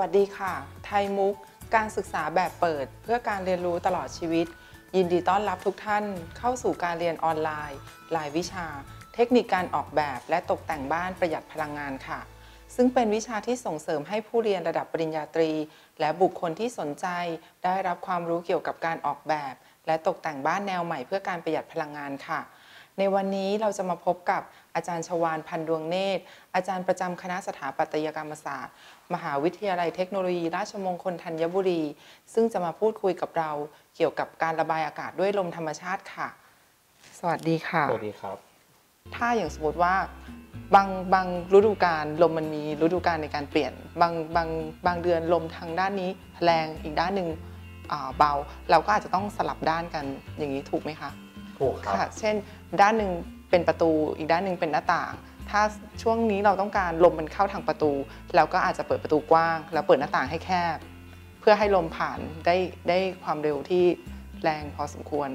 วัสดีค่ะ ไทยมุก การศึกษาแบบเปิด เพื่อการเรียนรู้ตลอดชีวิต ยินดีต้อนรับทุกท่านเข้าสู่การเรียนออนไลน์ หลายวิชา เทคนิคการออกแบบและตกแต่งบ้านประหยัดพลังงานค่ะ ซึ่งเป็นวิชาที่ส่งเสริมให้ผู้เรียนระดับปริญญาตรี และบุคคลที่สนใจ ได้รับความรู้เกี่ยวกับการออกแบบ และตกแต่งบ้านแนวใหม่เพื่อการประหยัดพลังงานค่ะ ในวันนี้เราจะมาพบกับอาจารย์ชวานพันดวงเนตร อาจารย์ประจำคณะสถาปัตยกรรมศาสตร์ มหาวิทยาลัยเทคโนโลยี ราชมงคลธัญบุรี ซึ่งจะมาพูดคุยกับเราเกี่ยวกับการระบายอากาศด้วยลมธรรมชาติค่ะ สวัสดีค่ะ สวัสดีครับ ถ้าอย่างสมมติว่าบางบางฤดูกาลลมมันมีฤดูกาลในการเปลี่ยน บางบางบางเดือนลมทางด้านนี้แรงอีกด้านหนึ่งอ่าเบา เราก็อาจจะต้องสลับด้านกันอย่างนี้ถูกไหมคะ ถูกครับค่ะเช่นด้านหนึ่งเป็นประตูอีกด้านหนึ่งเป็นหน้าต่าง ถ้าช่วงนี้เราต้องการลมมันเข้าทางประตู เราก็อาจจะเปิดประตูกว้าง แล้วเปิดหน้าต่างให้แคบ เพื่อให้ลมผ่านได้ได้ความเร็วที่แรงพอสมควร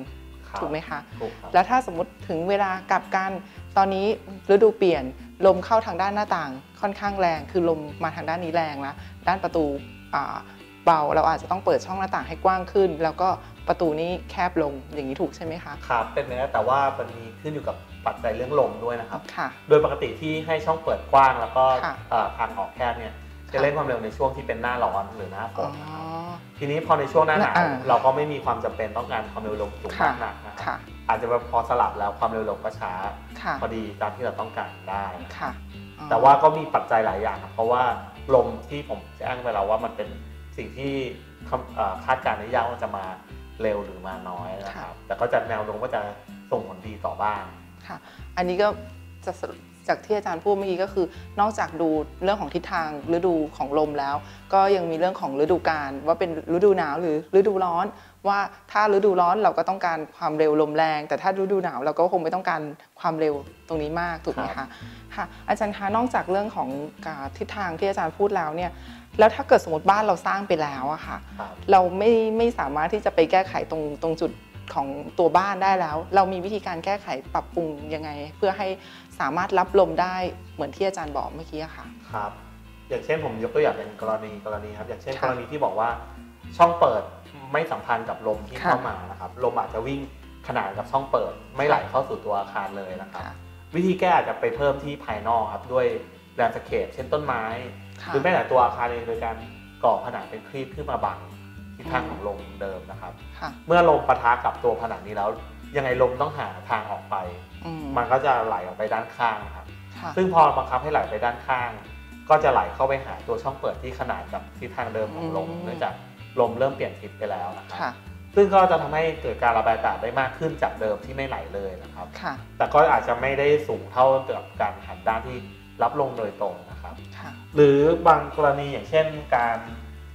ครับถูกไหมคะถูกครับแล้วถ้าสมมติถึงเวลากลับกัน ตอนนี้ฤดูเปลี่ยนลมเข้าทางด้านหน้าต่างค่อนข้างแรง คือลมมาทางด้านนี้แรงแล้วด้านประตูอ่าเบาเราอาจจะต้องเปิดช่องหน้าต่างให้กว้างขึ้น แล้วก็ ประตูนี้แคบลงอย่างนี้ถูกใช่ไหมคะครับเป็นไปได้แต่ว่ามันมีขึ้นอยู่กับปัจจัยเรื่องลมด้วยนะครับ ค่ะ โดยปกติที่ให้ช่องเปิดกว้างแล้วก็ค่ะ เอ่อทางออกแคบเนี่ยจะเล่นความเร็วในช่วงที่เป็นหน้าร้อนหรือหน้าฝอ๋อ นนะครับทีนี้พอในช่วงหน้าหนาวอ่า เราก็ไม่มีความจำเป็นต้องการความเร็วลมสูงค่ะมากนักนะครับค่ะอาจจะแบบพอสลับแล้วความเร็วลมก็ช้า ค่ะพอดีตามที่เราต้องการได้นะครับค่ะอ๋อ แต่ว่าก็มีปัจจัยหลายอย่างครับเพราะว่าลมที่ผมแจ้งไปแล้วว่ามันเป็นสิ่งที่คำเอ่อคาดการณ์ได้ยากว่าจะมา เร็วหรือมาน้อยนะครับ แต่ก็จะแนวโน้มว่าจะส่งผลดีต่อบ้านค่ะ อันนี้ก็จะสรุปจากที่อาจารย์พูดเมื่อกี้ก็คือ นอกจากดูเรื่องของทิศทางฤดูของลมแล้ว ก็ยังมีเรื่องของฤดูกาลว่าเป็นฤดูหนาวหรือฤดูร้อน ว่าถ้าฤดูร้อนเราก็ต้องการความเร็วลมแรง แต่ถ้าฤดูหนาวเราก็คงไม่ต้องการความเร็วตรงนี้มากถูกไหมครัคะบค่ะอาจารย์คะนอกจากเรื่องของการทิศทางที่อาจารย์พูดแล้วเนี่ย แล้วถ้าเกิดสมมติบ้านเราสร้างไปแล้วอะค่ะครับเราไม่ไม่สามารถที่จะไปแก้ไขตรงตรงจุดของตัวบ้านได้แล้ว เรามีวิธีการแก้ไขปรับปรุงยังไง เพื่อให้สามารถรับลมได้เหมือนที่อาจารย์บอกเมื่อกี้อะค่ะครับ อย่างเช่นผมยกตัวอย่างเป็นกรณีกรณีครับอย่างเช่นค่ะกรณีที่บอกว่าช่องเปิดไม่สัมพันธ์กับลมที่ค่ะเข้ามานะครับลมอาจจะวิ่งขนานกับช่องเปิด ไม่ไหลเข้าสู่ตัวอาคารเลยนะครับค่ะวิธีแก้อาจจะไปเพิ่มที่ภายนอกครับด้วยแลนด์สเคปเช่นต้นไม้ค่ะ หรือแม้แต่ตัวอาคารเองโดยการก่อผนังเป็นครีบขึ้นมาบังทิศทางของลมเดิมนะครับค่ะเมื่อลมปะทะกับตัวผนังนี้แล้ว ยังไงลมต้องหาทางออกไปอืมมันก็จะไหลออกไปด้านข้างครับค่ะซึ่งพอบังคับให้ไหลไปด้านข้าง ก็จะไหลเข้าไปหาตัวช่องเปิดที่ขนานกับทิศทางเดิมของลมอืมเนื่องจากลมเริ่มเปลี่ยนทิศไปแล้วนะครับค่ะซึ่งก็จะทำให้เกิดการระบายอากาศได้มากขึ้นจากเดิมที่ไม่ไหลเลยนะครับค่ะแต่ก็อาจจะไม่ได้สูงเท่ากับการหันด้านที่รับลมโดยตรงนะ ครับค่ะหรือบางกรณีอย่างเช่นการ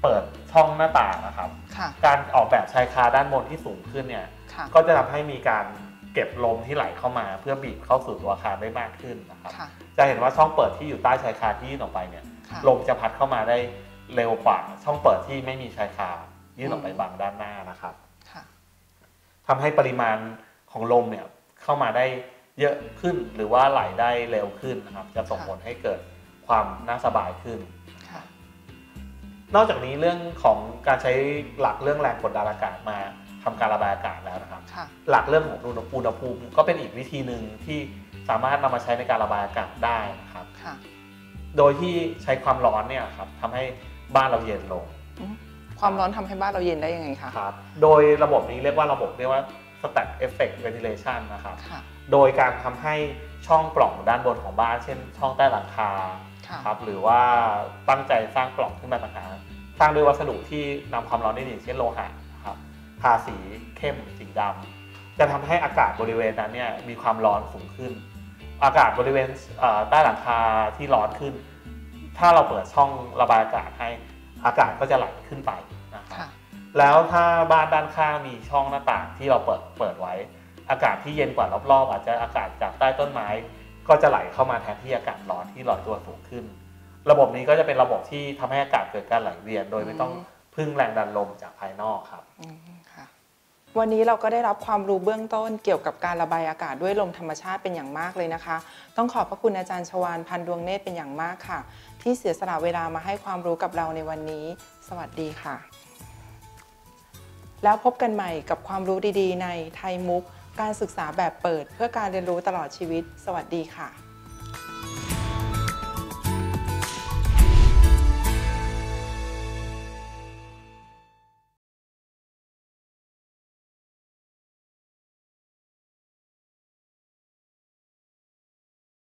เปิดช่องหน้าต่างนะครับค่ะการออกแบบชายคาด้านบนที่สูงขึ้นเนี่ยค่ะก็จะทำให้มีการเก็บลมที่ไหลเข้ามาเพื่อบีบเข้าสู่ตัวอาคารได้มากขึ้นนะครับค่ะจะเห็นว่าช่องเปิดที่อยู่ใต้ชายคาที่ยื่นออกไปเนี่ยค่ะลมจะพัดเข้ามาได้เร็วกว่าช่องเปิดที่ไม่มีชายคายื่นออกไปบังด้านหน้านะครับค่ะทำให้ปริมาณของลมเนี่ยเข้ามาได้เยอะขึ้นหรือว่าไหลได้เร็วขึ้นนะครับ จะส่งผลให้เกิด ความน่าสบายขึ้นค่ะนอกจากนี้เรื่องของการใช้หลักเรื่องแรงกดดันอากาศมาทำการระบายอากาศแล้วนะครับค่ะหลักเรื่องของอุณหภูมิก็เป็นอีกวิธีหนึ่งที่สามารถนำมาใช้ในการระบายอากาศได้นะครับค่ะโดยที่ใช้ความร้อนเนี่ยครับทำให้บ้านเราเย็นลงอืมความร้อนทำให้บ้านเราเย็นได้ยังไงคะครับ โดยระบบนี้เรียกว่าระบบเรียกว่า stack effect ventilation นะครับค่ะโดยการทำให้ช่องปล่องด้านบนของบ้าน เช่น ช่องใต้หลังคา ค่ะครับหรือว่าตั้งใจสร้างปล่องขึ้นมาต่างหากสร้างด้วยวัสดุที่นำความร้อนได้ดีเช่นโลหะครับทาสีเข้มสีดำจะทำให้อากาศบริเวณนั้นเนี่ยมีความร้อนสูงขึ้น อากาศบริเวณเอ่อใต้หลังคาที่ร้อนขึ้น ถ้าเราเปิดช่องระบายอากาศให้อากาศก็จะไหลขึ้นไปนะครับค่ะแล้วถ้าบ้านด้านข้างมีช่องหน้าต่างที่เราเปิดเปิดไว้ อากาศที่เย็นกว่ารอบๆอาจจะอากาศจากใต้ต้นไม้ ก็จะไหลเข้ามาแทนที่อากาศร้อนที่ลอยตัวสูงขึ้น ระบบนี้ก็จะเป็นระบบที่ทำให้อากาศเกิดการไหลเวียน โดยไม่ต้องพึ่งแรงดันลมจากภายนอกครับอืมค่ะวันนี้เราก็ได้รับความรู้เบื้องต้นเกี่ยวกับการระบายอากาศด้วยลมธรรมชาติเป็นอย่างมากเลยนะคะ ต้องขอบพระคุณอาจารย์ชวานพันดวงเนตรเป็นอย่างมากค่ะ ที่เสียสละเวลามาให้ความรู้กับเราในวันนี้ สวัสดีค่ะ แล้วพบกันใหม่กับความรู้ดีๆ ในไทยมุก การศึกษาแบบเปิดเพื่อการเรียนรู้ตลอดชีวิต สวัสดีค่ะ